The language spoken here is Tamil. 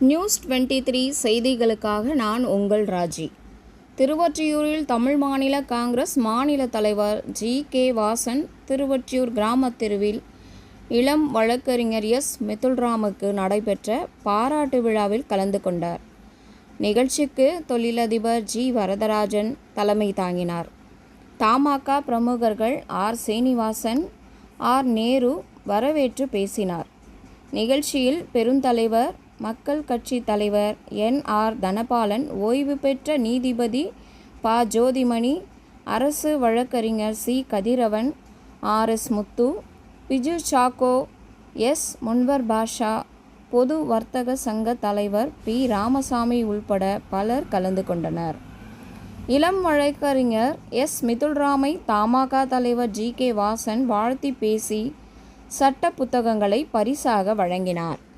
நியூஸ் டுவெண்ட்டி த்ரீ செய்திகளுக்காக நான் உங்கள் ராஜி. திருவொற்றியூரில் தமிழ் மாநில காங்கிரஸ் மாநில தலைவர் ஜி. கே. வாசன் திருவொற்றியூர் கிராமத் தெருவில் இளம் வழக்கறிஞர் எஸ். மிதுல்ராமுக்கு நடைபெற்ற பாராட்டு விழாவில் கலந்து கொண்டார். நிகழ்ச்சிக்கு தொழிலதிபர் ஜி. வரதராஜன் தலைமை தாங்கினார். தமாக பிரமுகர்கள் ஆர். சீனிவாசன் ஆர். நேரு வரவேற்று பேசினார். நிகழ்ச்சியில் பெருந்தலைவர் மக்கள் கட்சி தலைவர் என். ஆர். தனபாலன் ஓய்வு பெற்ற நீதிபதி ப. ஜோதிமணி அரசு வழக்கறிஞர் C. Kathiravan R. S. Muthu Biju Chacko S. Munwar Basha பொது வர்த்தக சங்க தலைவர் பி. ராமசாமி உள்பட பலர் கலந்து கொண்டனர். இளம் வழக்கறிஞர் எஸ். மிதுல்ராமை தமாக தலைவர் ஜி. கே. வாசன் வாழ்த்தி பேசி சட்ட புத்தகங்களை பரிசாக வழங்கினார்.